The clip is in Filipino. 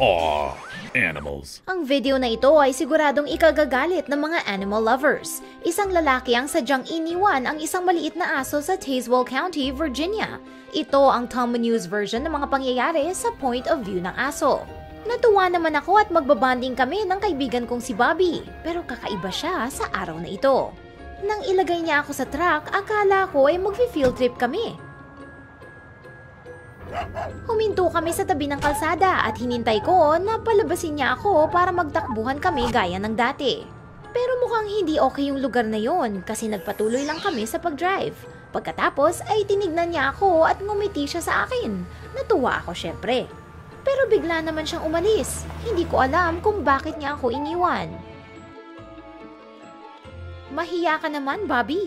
Aw, animals. Ang video na ito ay siguradong ikagagalit ng mga animal lovers. Isang lalaki ang sadyang iniwan ang isang maliit na aso sa Tazewell County, Virginia. Ito ang Tom News version ng mga pangyayari sa point of view ng aso. Natuwa naman ako at magbabanding kami ng kaibigan kong si Bobby, pero kakaiba siya sa araw na ito. Nang ilagay niya ako sa truck, akala ko ay mag-field trip kami. Huminto kami sa tabi ng kalsada at hinintay ko na palabasin niya ako para magtakbuhan kami gaya ng dati. Pero mukhang hindi okay yung lugar na yon kasi nagpatuloy lang kami sa pag-drive. Pagkatapos ay tinignan niya ako at ngumiti siya sa akin. Natuwa ako syempre. Pero bigla naman siyang umalis. Hindi ko alam kung bakit niya ako iniwan. Mahiya ka naman, Bobby.